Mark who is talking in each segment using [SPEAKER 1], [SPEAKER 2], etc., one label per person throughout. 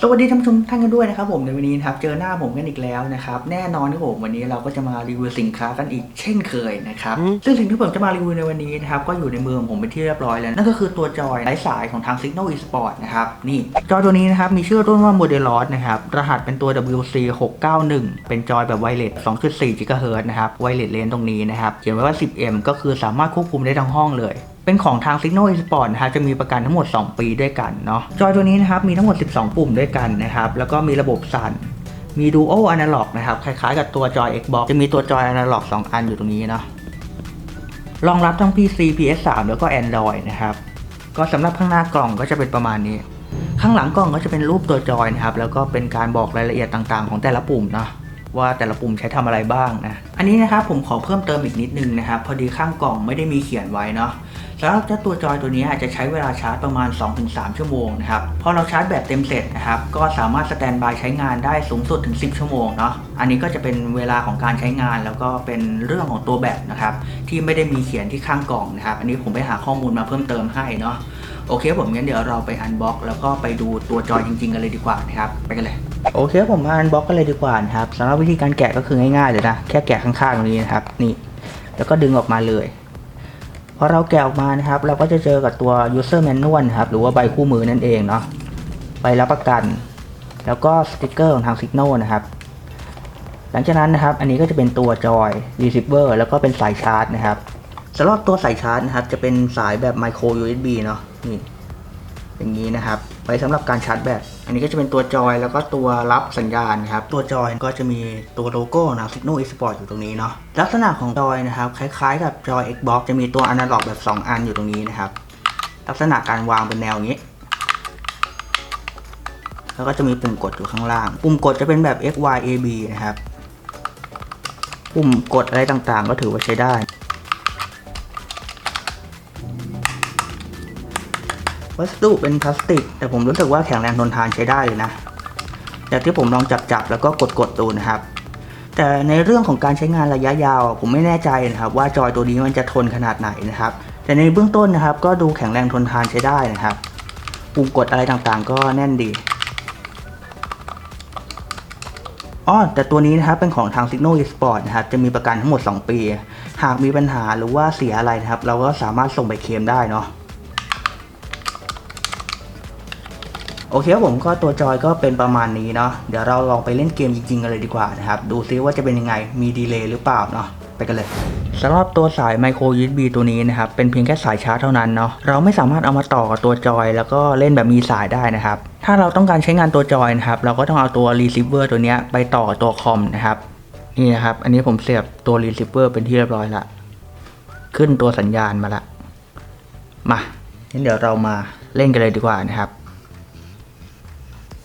[SPEAKER 1] สวัสดีท่านผู้ชมทุกท่านกันด้วยนะครับผมในวันนี้นะครับเจอหน้าผมกันอีกแล้วนะครับแน่นอนที่ผมวันนี้เราก็จะมารีวิวสินค้ากันอีกเช่นเคยนะครับซึ่งสิ่งที่ผมจะมารีวิวในวันนี้นะครับก็อยู่ในมือของผมเป็นที่เรียบร้อยแล้วนั่นก็คือตัวจอยไร้สายของทาง Signal Esport นะครับนี่จอยตัวนี้นะครับมีชื่อรุ่นว่า Modelot นะครับรหัสเป็นตัว WC 691เป็นจอยแบบไวเลส2.4 GHz นะครับไวเลสเลนตรงนี้นะครับเขียนไว้ว่า 10M ก็คือสามารถควบคุมได้ทั้งห้องเลย เป็นของทาง Signal Esport นะครับจะมีประกันทั้งหมด 2 ปีด้วยกันเนาะจอยตัวนี้นะครับมีทั้งหมด 12 ปุ่มด้วยกันนะครับแล้วก็มีระบบสั่นมี Duo Analog นะครับคล้ายๆ กับตัวจอย Xbox จะมีตัวจอย Analog 2 อันอยู่ตรงนี้เนาะรองรับทั้ง PC PS3 แล้วก็ Android นะครับก็สำหรับข้างหน้ากล่องก็จะเป็นประมาณนี้ ข้างหลังกล่องก็จะเป็นรูปตัวจอยนะครับแล้วก็เป็นการบอกรายละเอียดต่างๆ ของแต่ละปุ่มเนาะ ว่าแต่ละปุ่มใช้ทำอะไรบ้างนะ อันนี้นะครับผมขอเพิ่มเติมอีกนิดนึงนะครับ พอดีข้างกล่องไม่ได้มีเขียนไว้เนาะสำหรับเจ้าตัวจอยตัวนี้อาจจะใช้เวลาชาร์จประมาณ 2-3 ชั่วโมงนะครับ พอเราชาร์จแบตเต็มเสร็จนะครับ ก็สามารถสแตนบายใช้งานได้สูงสุดถึง 10 ชั่วโมงเนาะ อันนี้ก็จะเป็นเวลาของการใช้งาน แล้วก็เป็นเรื่องของตัวแบตนะครับ ที่ไม่ได้มีเขียนที่ข้างกล่องนะครับ อันนี้ผมไปหาข้อมูลมาเพิ่มเติมให้เนาะ โอเคผมงั้นเดี๋ยวเราไปอันบ็อกแล้วก็ไปดูตัวจอยจริงๆกันเลยดีกว่านะครับไปกันเลยโอเคผมมาอันบ็อกกันเลยดีกว่านะครับสำหรับวิธีการแกะก็คือง่ายๆเลยนะแค่แกะข้างๆตรงนี้นะครับนี่ แล้วก็ดึงออกมาเลยพอเราแกะออกมานะครับ เราก็จะเจอกับตัว user manual ครับหรือว่าใบคู่มือนั่นเองเนาะใบรับประกัน แล้วก็สติกเกอร์ของทาง Signal นะครับ หลังจากนั้นนะครับ อันนี้ก็จะเป็นตัวจอย receiver แล้วก็เป็นสายชาร์จนะครับ สำหรับตัวสายชาร์จนะครับจะเป็นสายแบบ micro USB เนาะนี่อย่างนี้นะครับไว้สำหรับการชาร์จแบต อันนี้ก็จะเป็นตัวจอยแล้วก็ตัวรับสัญญาณครับ ตัวจอยก็จะมีตัวโลโก้นะ Signal Esport อยู่ตรงนี้เนาะ ลักษณะของจอยนะครับ คล้ายๆ กับจอย Xbox จะมีตัวอนาล็อกแบบ 2 อันอยู่ตรงนี้นะครับ ลักษณะการวางเป็นแนวนี้ แล้วก็จะมีปุ่มกดอยู่ข้างล่าง ปุ่มกดจะเป็นแบบ X Y A B นะครับ ปุ่มกดอะไรต่างๆ ก็ถือว่าใช้ได้ วัสดุเป็นพลาสติก แต่ผมรู้สึกว่าแข็งแรงทนทานใช้ได้เลยนะจากที่ผมลองจับๆแล้วก็กดๆดูนะครับ แต่ในเรื่องของการใช้งานระยะยาว ผมไม่แน่ใจนะครับ ว่าจอยตัวนี้มันจะทนขนาดไหนนะครับ แต่ในเบื้องต้นนะครับก็ดูแข็งแรงทนทานใช้ได้นะครับปุ่มกดอะไรต่างๆ ก็แน่นดีอ๋อแต่ตัวนี้นะครับเป็นของทาง Signal Esport นะครับจะมีประกันทั้งหมด 2 ปี หากมีปัญหาหรือว่าเสียอะไรนะครับ เราก็สามารถส่งไปเคลมได้เนาะ โอเคครับผมก็ตัวจอยก็เป็นประมาณนี้เนาะเดี๋ยวเราลองไปเล่นเกมจริงๆกันเลยดีกว่านะครับ ดูซิว่าจะเป็นยังไงมีดีเลย์หรือเปล่าเนาะไปกันเลยสำหรับตัวสาย micro USB ตัวนี้นะครับ เป็นเพียงแค่สายชาร์จเท่านั้นเนาะเราไม่สามารถเอามาต่อกับตัวจอย แล้วก็เล่นแบบมีสายได้นะครับ ถ้าเราต้องการใช้งานตัวจอยนะครับ เราก็ต้องเอาตัว receiver ตัวนี้ไปต่อกับตัวคอมนะครับนี่นะครับ อันนี้ผมเสียบตัว receiver เป็นที่เรียบร้อยละขึ้นตัวสัญญาณมาละมางั้นเดี๋ยวเรามาเล่นกันเลยดีกว่านะครับ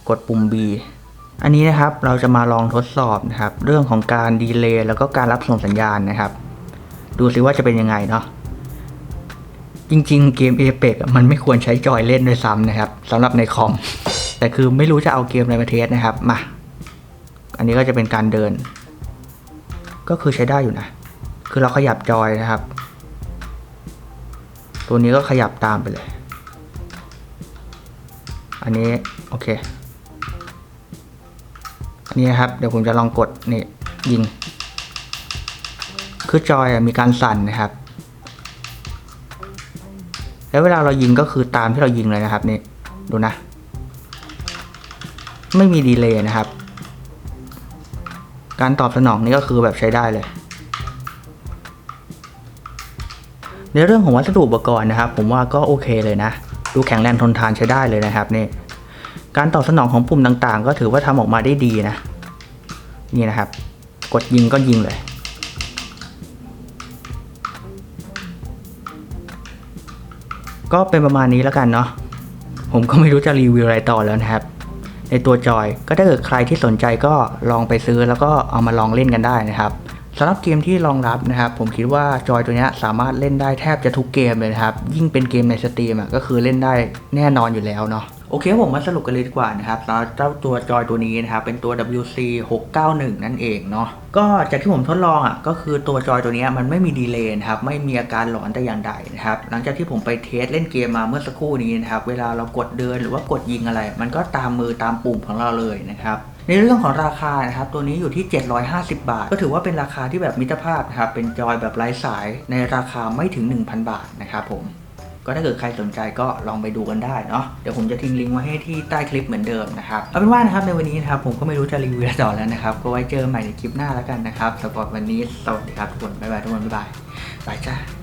[SPEAKER 1] กดปุ่ม B อันนี้นะครับเราจะมาลองทดสอบนะครับ เรื่องของการดีเลย์แล้วก็การรับส่งสัญญาณนะครับ ดูซิว่าจะเป็นยังไงเนาะจริง ๆ เกม a p e x มันไม่ควรใช้จอยเล่นด้วยซ้ำนะครับสำหรับในคอม แต่คือไม่รู้จะเอาเกมอะไรมาเทสนะครับมา อันนี้ก็จะเป็นการเดิน ก็คือใช้ได้อยู่นะ คือเราขยับจอยนะครับ ตัวนี้ก็ขยับตามไปเลย อันนี้โอเค นี้นะครับ เดี๋ยวผมจะลองกดนี่ยิง คือจอยมีการสั่นนะครับ แล้วเวลาเรายิงก็คือตามที่เรายิงเลยนะครับนี่ดูนะ ไม่มีดีเลย์นะครับ การตอบสนองนี่ก็คือแบบใช้ได้เลย ในเรื่องของวัสดุอุปกรณ์นะครับ ผมว่าก็โอเคเลยนะ ดูแข็งแรงทนทานใช้ได้เลยนะครับนี่การตอบสนองของปุ่มต่างๆ ก็ถือว่าทำออกมาได้ดีนะ นี่นะครับ กดยิงก็ยิงเลย ก็เป็นประมาณนี้แล้วกันเนาะผมก็ไม่รู้จะรีวิวอะไรต่อแล้วนะครับ ในตัวจอยก็ถ้าเกิดใครที่สนใจก็ลองไปซื้อแล้วก็เอามาลองเล่นกันได้นะครับ สำหรับเกมที่รองรับนะครับผมคิดว่าจอยตัวนี้สามารถเล่นได้แทบจะทุกเกมเลยนะครับ ยิ่งเป็นเกมในสตรีมอะก็คือเล่นได้แน่นอนอยู่แล้วเนาะโอเคผมมาสรุปกันเลยดีกว่านะครับแล้วเจ้าตัวจอยตัวนี้นะครับเป็นตัว WC 691นั่นเองเนาะก็จากที่ผมทดลองอะก็คือตัวจอยตัวนี้มันไม่มีดีเลย์นะครับไม่มีอาการหลอนแต่อย่างใดนะครับหลังจากที่ผมไปเทสเล่นเกมมาเมื่อสักครู่นี้นะครับเวลาเรากดเดินหรือว่ากดยิงอะไร มันก็ตามมือตามปุ่มของเราเลยนะครับ ในเรื่องของราคานะครับตัวนี้อยู่ที่ 750 บาท ก็ถือว่าเป็นราคาที่แบบมิตรภาพนะครับเป็นจอยแบบไร้สายในราคาไม่ถึง 1,000 บาทนะครับผมก็ถ้าเกิดใครสนใจก็ลองไปดูกันได้เนาะเดี๋ยวผมจะทิ้งลิงก์ไว้ให้ที่ใต้คลิปเหมือนเดิมนะครับเอาเป็นว่านะครับในวันนี้นะครับผมก็ไม่รู้จะรีวิวอะไรต่อแล้วนะครับ ก็ไว้เจอใหม่ในคลิปหน้าแล้วกันนะครับสำหรับวันนี้สวัสดีครับทุกคนบ๊ายบายทุกคนบ๊ายบายบายจ้า